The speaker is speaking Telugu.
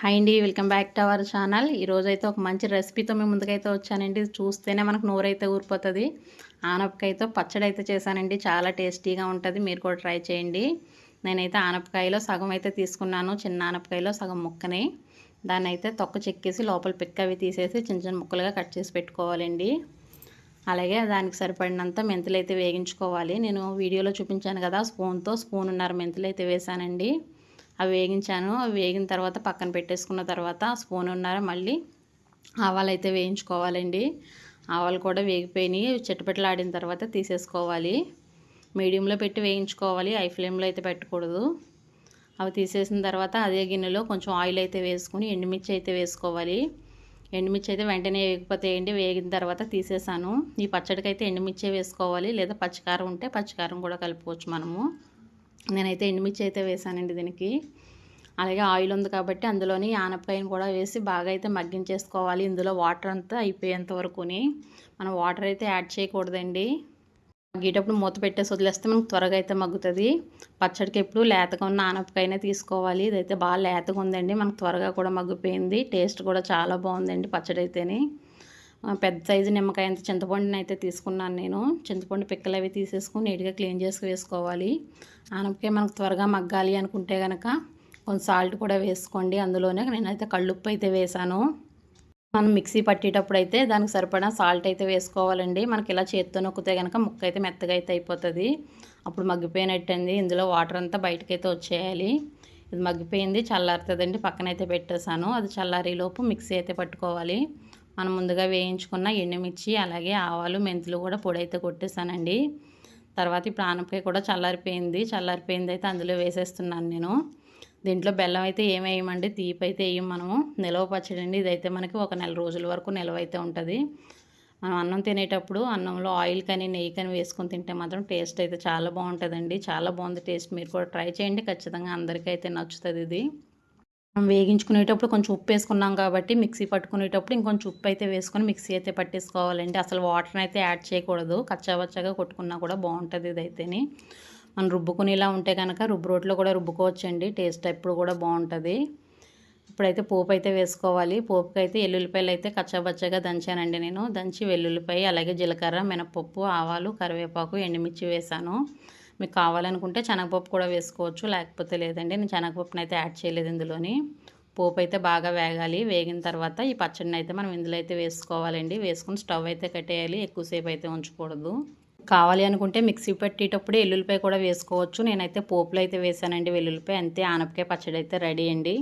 హాయ్ అండి welcome back to our channel. ఈరోజు అయితే ఒక మంచి రెసిపీతో మేము ముందుకైతే వచ్చానండి. చూస్తేనే మనకు నోరైతే ఊరిపోతుంది. ఆనపకాయతో పచ్చడి అయితే చేశానండి. చాలా టేస్టీగా ఉంటుంది. మీరు కూడా ట్రై చేయండి. నేనైతే ఆనపకాయలో సగం అయితే తీసుకున్నాను. చిన్న ఆనపకాయలో సగం ముక్కని. దాన్ని అయితే తొక్క చెక్కేసి లోపల పిక్క అవి తీసేసి చిన్న చిన్న ముక్కలుగా కట్ చేసి పెట్టుకోవాలండి. అలాగే దానికి సరిపడినంత మెంతులు అయితే వేగించుకోవాలి. నేను వీడియోలో చూపించాను కదా స్పూన్తో స్పూన్ ఉన్నారు మెంతులు అయితే వేసానండి అవి వేగించాను. అవి వేగిన తర్వాత పక్కన పెట్టేసుకున్న తర్వాత స్పూన్ ఉన్నారా మళ్ళీ ఆవాలు అయితే వేయించుకోవాలండి. ఆవాలు కూడా వేగిపోయినాయి. చిట్టపెట్టలాడిన తర్వాత తీసేసుకోవాలి. మీడియంలో పెట్టి వేయించుకోవాలి. ఐ ఫ్లేమ్లో అయితే పెట్టకూడదు. అవి తీసేసిన తర్వాత అదే గిన్నెలో కొంచెం ఆయిల్ అయితే వేసుకుని ఎండుమిర్చి అయితే వేసుకోవాలి. ఎండుమిర్చి అయితే వెంటనే వేగిపోతాయండి వేగిన తర్వాత తీసేసాను. ఈ పచ్చడికి అయితే ఎండుమిర్చే వేసుకోవాలి. లేదా పచ్చికారం ఉంటే పచ్చికారం కూడా కలుపుకోవచ్చు మనము. నేనైతే ఎండుమిర్చి అయితే వేసానండి దీనికి. అలాగే ఆయిల్ ఉంది కాబట్టి అందులోని ఆనపకాయను కూడా వేసి బాగా అయితే మగ్గించేసుకోవాలి. ఇందులో వాటర్ అంతా అయిపోయేంత వరకుని మనం వాటర్ అయితే యాడ్ చేయకూడదండి. మగ్గేటప్పుడు మూత పెట్టేసి వదిలేస్తే మనకు త్వరగా అయితే మగ్గుతుంది. పచ్చడికి ఎప్పుడు లేతగా ఉన్న ఆనపకాయనే తీసుకోవాలి. ఇదైతే బాగా లేతగా ఉందండి. మనకు త్వరగా కూడా మగ్గిపోయింది. టేస్ట్ కూడా చాలా బాగుందండి పచ్చడి అయితేనే పెద్ద సైజు నిమ్మకాయ అంత చింతపండుని అయితే తీసుకున్నాను నేను. చింతపండు పిక్కలు అవి తీసేసుకుని నీట్గా క్లీన్ చేసి వేసుకోవాలి. ఆనపకాయ మనకు త్వరగా మగ్గాలి అనుకుంటే కనుక కొంచెం సాల్ట్ కూడా వేసుకోండి. అందులోనే నేనైతే కళ్ళుప్పు అయితే వేసాను. మనం మిక్సీ పట్టేటప్పుడు అయితే దానికి సరిపడా సాల్ట్ అయితే వేసుకోవాలండి. మనకి ఇలా చేత్తో నొక్కితే కనుక ముక్క అయితే మెత్తగా అయితే అయిపోతుంది. అప్పుడు మగ్గిపోయినట్టండి ఇందులో వాటర్ అంతా బయటకైతే వచ్చేయాలి. ఇది మగ్గిపోయింది. చల్లారుతుందండి. పక్కనైతే పెట్టేశాను. అది చల్లారేలోపు మిక్సీ అయితే పట్టుకోవాలి. మనం ముందుగా వేయించుకున్న ఎండుమిర్చి అలాగే ఆవాలు మెంతులు కూడా పొడి అయితే కొట్టేసానండి తర్వాత ఇప్పుడు ఆనపకాయ కూడా చల్లారిపోయింది. చల్లారిపోయింది అయితే అందులో వేసేస్తున్నాను నేను. దీంట్లో బెల్లం అయితే ఏమేయమండి తీపి అయితే వేయం మనము. నిలవ పచ్చడి అండి. ఇదైతే మనకి ఒక నెల రోజుల వరకు నిలవ అయితే ఉంటుంది. మనం అన్నం తినేటప్పుడు అన్నంలో ఆయిల్ కానీ నెయ్యి కానీ వేసుకొని తింటే మాత్రం టేస్ట్ అయితే చాలా బాగుంటుందండి. చాలా బాగుంది టేస్ట్. మీరు కూడా ట్రై చేయండి. ఖచ్చితంగా అందరికీ అయితే నచ్చుతుంది ఇది. వేగించుకునేటప్పుడు కొంచెం ఉప్పు వేసుకున్నాం కాబట్టి మిక్సీ పట్టుకునేటప్పుడు ఇంకొంచెం ఉప్పు అయితే వేసుకొని మిక్సీ అయితే పట్టేసుకోవాలండి. అసలు వాటర్ని అయితే యాడ్ చేయకూడదు. కచ్చావచ్చగా కొట్టుకున్నా కూడా బాగుంటుంది ఇదైతేని. మనం రుబ్బుకునేలా ఉంటే కనుక రుబ్బు రోట్లో కూడా రుబ్బుకోవచ్చండి. టేస్ట్ ఎప్పుడు కూడా బాగుంటుంది. ఇప్పుడైతే పోపు అయితే వేసుకోవాలి. పోపుకి అయితే ఎల్లుల్లిపాయలు అయితే కచ్చాబచ్చగా దంచానండి నేను. దంచి వెల్లుల్లిపాయ అలాగే జీలకర్ర మినపప్పు ఆవాలు కరివేపాకు ఎండుమిర్చి వేసాను. మీకు కావాలనుకుంటే శనగపప్పు కూడా వేసుకోవచ్చు లేకపోతే లేదండి నేను శనగపప్పును అయితే యాడ్ చేయలేదు ఇందులోని. పోపు అయితే బాగా వేగాలి వేగిన తర్వాత ఈ పచ్చడిని అయితే మనం ఇందులో అయితే వేసుకోవాలండి. వేసుకుని స్టవ్ అయితే కట్టేయాలి ఎక్కువసేపు అయితే ఉంచకూడదు. కావాలి అనుకుంటే మిక్సీ పెట్టేటప్పుడు ఎల్లుల్లిపాయ కూడా వేసుకోవచ్చు. నేనైతే పోపులు అయితే వేసానండి వెల్లుల్లిపాయ అంతే ఆనపకాయ పచ్చడి అయితే రెడీ అండి.